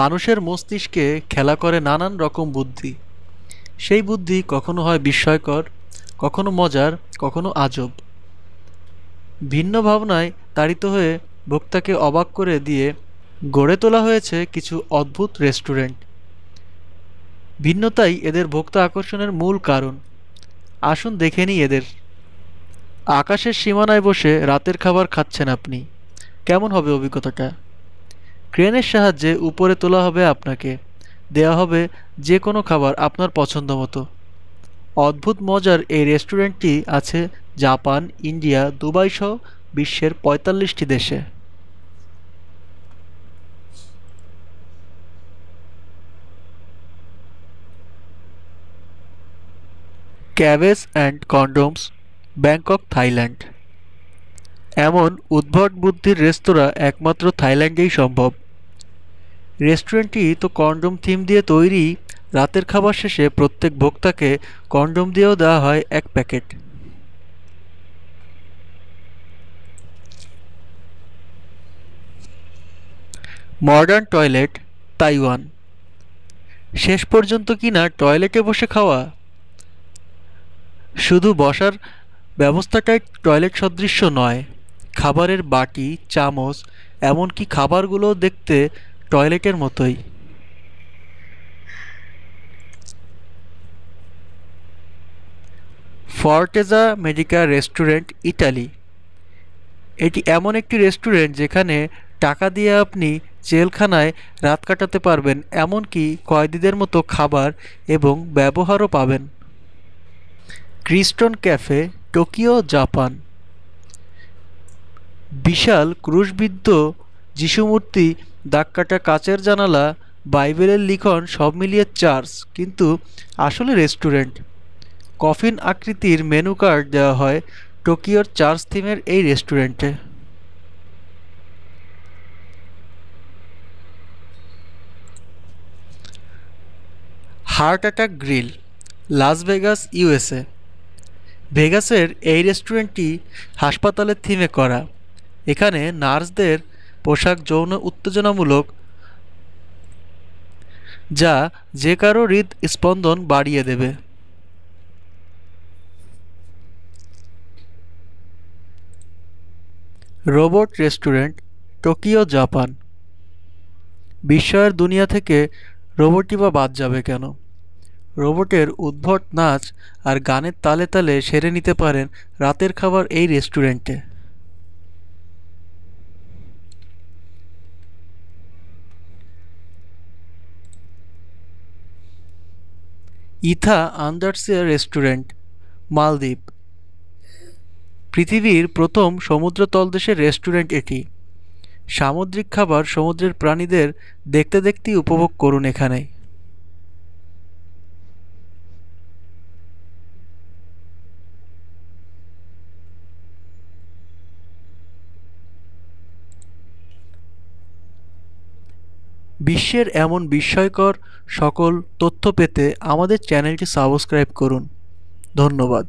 মানুষের মস্তিষ্কে খেলা করে নানান রকম বুদ্ধি। সেই বুদ্ধি কখনো হয় বিস্ময়কর, কখনো মজার, কখনো আজব। ভিন্ন ভাবনায় তাড়িত হয়ে ভোক্তাকে অবাক করে দিয়ে, গড়ে তোলা হয়েছে কিছু অদ্ভুত রেস্টুরেন্ট। ভিন্নতাই এদের ভোক্তা আকর্ষণের মূল কারণ। আসুন দেখে নিই এদের। আকাশের সীমানায় বসে রাতের খাবার খাচ্ছেন আপনি। কেমন হবে অভিজ্ঞতাটা? ক্রেনের সাহায্যে উপরে তোলা হবে আপনাকে। দেয়া হবে যে কোনো খাবার আপনার পছন্দ মতো। অদ্ভুত মজার এই রেস্টুরেন্টটি আছে জাপান, ইন্ডিয়া, দুবাই সহ বিশ্বের পঁয়তাল্লিশটি দেশে। Cabbage and condoms, Bangkok, Thailand. এমন উদ্ভট বুদ্ধির রেস্তোরাঁ একমাত্র থাইল্যান্ডেই সম্ভব। রেস্টুরেন্টটি তো কন্ডোম থিম দিয়ে তৈরি। রাতের খাবার শেষে প্রত্যেক ভোক্তাকে কন্ডোম দিয়েও দেওয়া হয় এক প্যাকেট। Modern toilet, Taiwan. শেষ পর্যন্ত কিনা টয়লেটে বসে খাওয়া? শুধু বসার ব্যবস্থাটাই টয়লেট সদৃশ্য নয়, খাবারের বাটি, চামচ, এমনকি খাবারগুলো দেখতে টয়লেটের মতোই। Fortezza Medicea restaurant, Italy. এটি এমন একটি রেস্টুরেন্ট যেখানে টাকা দিয়ে আপনি জেলখানায় রাত কাটাতে পারবেন, এমনকি কয়েদিদের মতো খাবার এবং ব্যবহারও পাবেন। Christon cafe, Tokyo, Japan. বিশাল ক্রুশবিদ্ধ যিশুমূর্তি দাগকাটা কাচের জানালা, বাইবেলের লিখন সব মিলিয়ে চার্চ, কিন্তু আসলে রেস্টুরেন্ট। কফিন আকৃতির মেনু কার্ড দেওয়া হয় টোকিওর চার্চ থিমের এই রেস্টুরেন্টে। Heart attack grill, Las Vegas, USA. ভেগাসের এই রেস্টুরেন্টটি হাসপাতালের থিমে করা। এখানে নার্সদের পোশাক যৌন উত্তেজনামূলক, যা যে কারও হৃদ স্পন্দন বাড়িয়ে দেবে। Robot restaurant, Tokyo, Japan. বিস্ময়ের দুনিয়া থেকে রোবটই বা বাদ যাবে কেন? রোবটের উদ্ভট নাচ আর গানের তালে তালে সেরে নিতে পারেন রাতের খাবার এই রেস্টুরেন্টে। ইথা আন্দারসিয়া রেস্টুরেন্ট, মালদ্বীপ। পৃথিবীর প্রথম সমুদ্র তলদেশের রেস্টুরেন্ট এটি। সামুদ্রিক খাবার সমুদ্রের প্রাণীদের দেখতে দেখতেই উপভোগ করুন এখানে। বিশ্বের এমন বিস্ময়কর সকল তথ্য পেতে আমাদের চ্যানেলটি সাবস্ক্রাইব করুন। ধন্যবাদ।